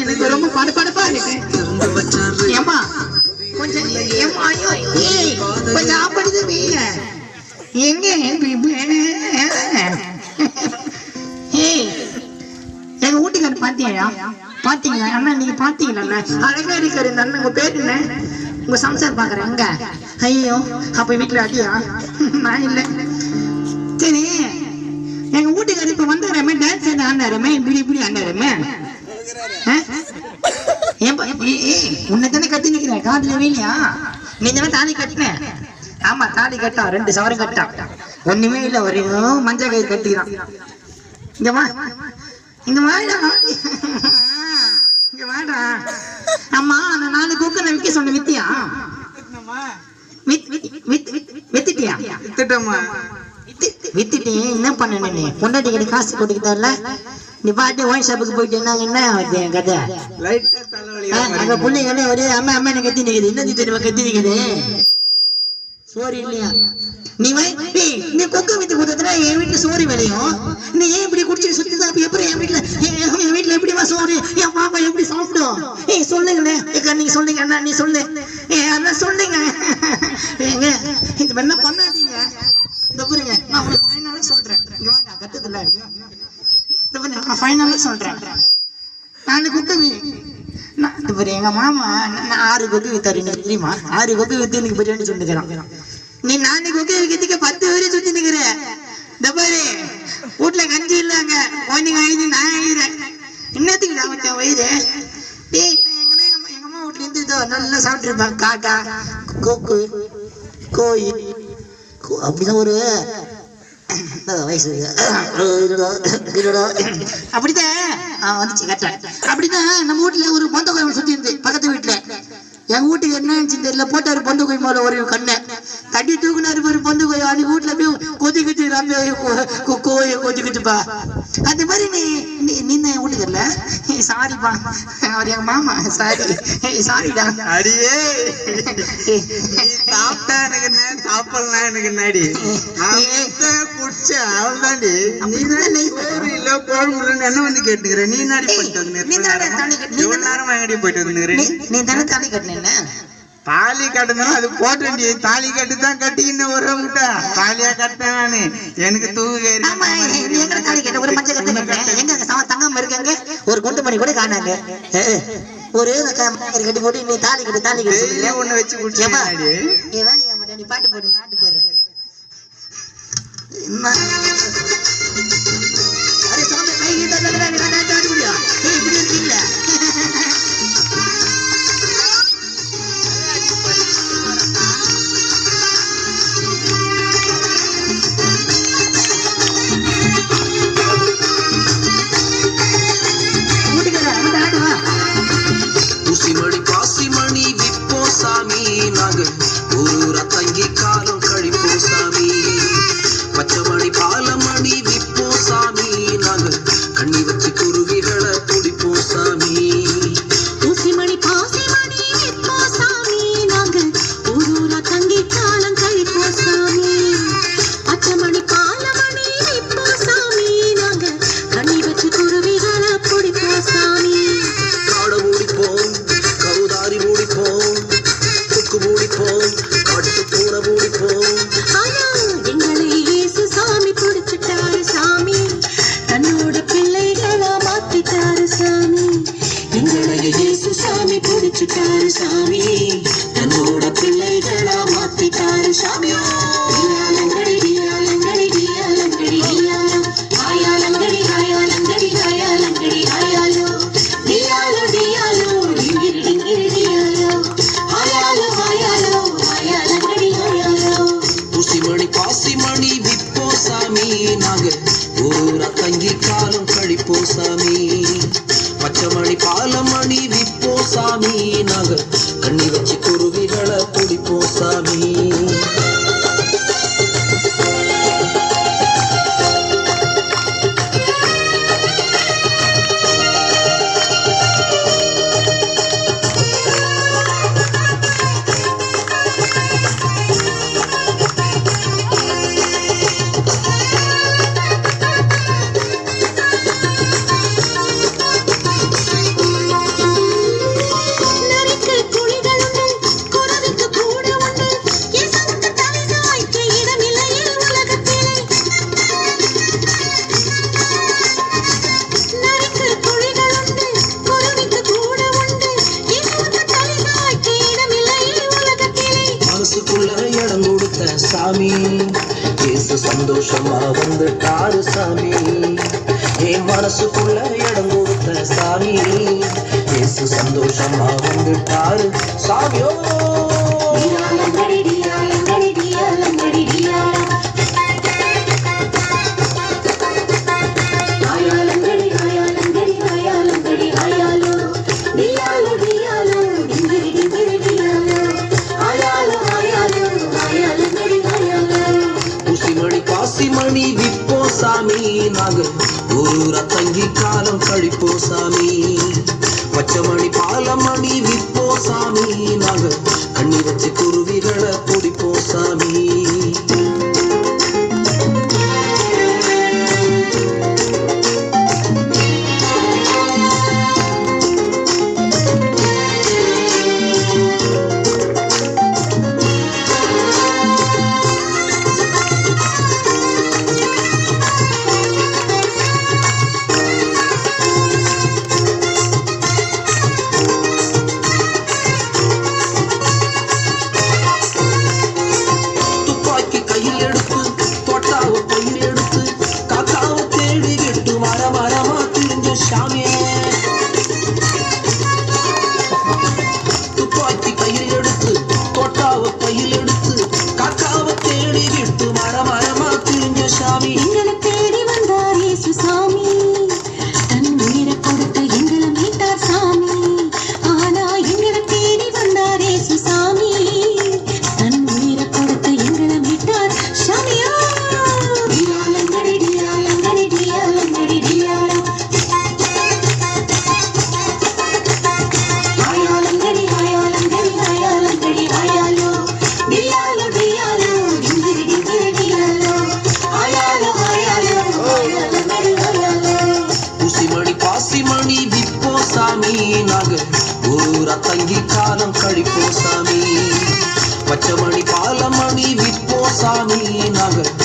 எனக்கு ரொம்ப படபடப்பா இருக்கு. ஏமா கொஞ்சம் ஐயோ ஏய் கொஞ்சம் ஆப்படுது வீங்க எங்க ஏய் எங்க வீட்டுக்காரர் பாத்தியா பாத்தீங்களா? அண்ணா நீங்க பாத்தீங்களா அழகா இருக்காரு இந்த அண்ணன் உங்க பேரு என்ன? உங்க சம்சார் பாக்குறேன் எங்க ஐயோ அப்ப வீட்டுல அடியா? நான் இல்ல. சரி எங்க வீட்டுக்காரர் இப்ப வந்தாரமே? டான்ஸ் ஆனாருமே இப்படி இப்படி ஆனாருமே உன்னை தானே கட்டி நிக்கிறேன். காதுல வீலியா? நீ தானே தாலி கட்டின. ஆமா தாலி கட்டா ரெண்டு சவரம் கட்டா. ஒண்ணுமே இல்ல ஒரு மஞ்சள் கயிறு கட்டிக்கிறான். இங்க வா. இங்க வாடா. இங்க வாடா. அம்மா அந்த நாலு குக்கரை விற்க சொன்ன வித்தியா? வித் வித் வித் வித் வித்துட்டியா? வித்துட்டோமா வித்து- வித்துட்டு என்ன பண்ண பொண்டாட்டி கிட்ட காசு கொடுக்குதால நீ பாட்டு ஒயின் ஷாப்புக்கு போயிட்டு என்ன என்ன ஆகுது என் கதை? அங்க பிள்ளைங்களே ஒரே அம்மா அம்மா எனக்கு கத்தி நிக்குது. என்ன தெரியுமா? கத்தி நிக்குது. சோறு இல்லையா? நீ நீ கொக்கு வித்து கொடுத்தா என் வீட்டுல சோறு விளையும். நீ ஏன் இப்படி குடிச்சிட்டு சுத்தி அப்ப எப்படி என் வீட்டுல என் வீட்டுல எப்படிமா சோறு? என் பாப்பா எப்படி சாப்பிடும்? ஏய் சொல்லுங்களே ஏக்கா நீங்க சொல்லுங்க அண்ணா நீ சொல்லு. ஏ அண்ணா சொல்லுங்க. ஏங்க இது என்ன பண்ணாதீங்க. இந்த பாருங்க நான் உங்களுக்கு சொல்றேன். இங்க ஃபைனலாக சொல்கிறேன் நான் ஃபைனலா நான் எங்க மாமா நான் ஆறு கொக்கு வித்தாரு எனக்கு தெரியுமா? ஆறு கொக்கு வித்து எனக்கு பிரியாணி சொல்லிக்கிறான் நீ நாலு கொக்கு விற்கிறதுக்கு பத்து வரையும் சுத்தி நிக்கிற இந்த பாரு கஞ்சி இல்லைங்க. குழந்தைங்க எழுதி நான் எழுதுறேன் என்னத்துக்கு நான் வயிறு? டேய் எங்கன்னா அம்மா- எங்க இருந்து இதோ நல்லா சாப்பிட்ருப்பாங்க காக்கா கொக்கு கோழி. கோ- அப்படிதான் ஒரு அஹ் வயசு அப்படிதான் வந்துச்சு கரெக்டா. அப்படிதான் நம்ம வீட்டுல ஒரு பொந்த கோயில் சுத்தி இருந்து பக்கத்து வீட்டுல எங்க வீட்டுக்கு என்ன ஆச்சுன்னு தெரியல. போட்டாரு பொந்த கோயில் மேல ஒரு கண்ணை. தட்டி தூக்குனாரு பாரு பொந்த கோயில் அன்னைக்கு வீட்டுல போய் கொதிக்கிட்டு ரொம்ப கோயை கொதிக்கிட்டுப்பா அந்த மாதிரி நீ நீ நீ தான் என் வீட்டுக்கு இல்ல சாரிப்பா. அவர் எங்க மாமா. சாரி. சாரிடா. அடியே. சாப்பிட்டா எனக்கு என்ன? சாப்பிடலாம் எனக்கு என்னடி? குடிச்ச அவள்தாண்டி நீ தான் இல்ல குழம்பு என்ன வந்து கேட்டுக்கிற? நீ நாடி போயிட்டு வந்து நேரம் எங்கடி போயிட்டு நீ நீ தானே தாலி கட்டின தாலி கட்டுனா அது போட்டேன்டி தாலி கட்டி தான் கட்டிக்கின்னு ஒரு முட்டை தாலியா கட்டேன் நானு. எனக்கு தூக்கு ஆமா நீ எங்க தாலி கட்ட ஒரு மஞ்சள் கட்டு எங்க தங்கம் இருக்காங்க ஒரு குண்டு மணி கூட காணாங்க. ஒரு கட்டி போட்டு நீ தாலி கட்டு தாலி கட்டு ஒண்ணு வச்சு ஏப்பா குடிச்சேன் நீ வேலையா மாட்டேன் நீ பாட்டு போடு பாட்டு போடு. என்ன? அடே சாமி, கை தங்கி காலம் கழிப்போ சாமி. பச்சமணி பாலமணி ஆயாலோ தன்னோட பிள்ளைகளா மாத்திட்டாரு சாமி. நாங்க ஊரூர தங்கி காலம் கழிப்போம் சாமி. சாமி இயேசு சந்தோஷமா வந்துட்டாரு சாமி. என் மனசுக்குள்ள இடம் கொடுத்த சாமி. இயேசு சந்தோஷமா வந்துட்டாரு சாமியோ பணிவிப்போ சாமி. நாங்கள் ஊரா தங்கி காலம் கழிப்போ சாமி. பச்சை மணி பாலம் அணிவிப்போ சாமி. நாங்கள் கண்ணி வச்சு குருவிகளை আমার আমার তিনজন স্বামী। காலம் கழிப்போம் சாமி. பச்சை மணி பாலம் மணி விற்போம் சாமி. நாங்கள்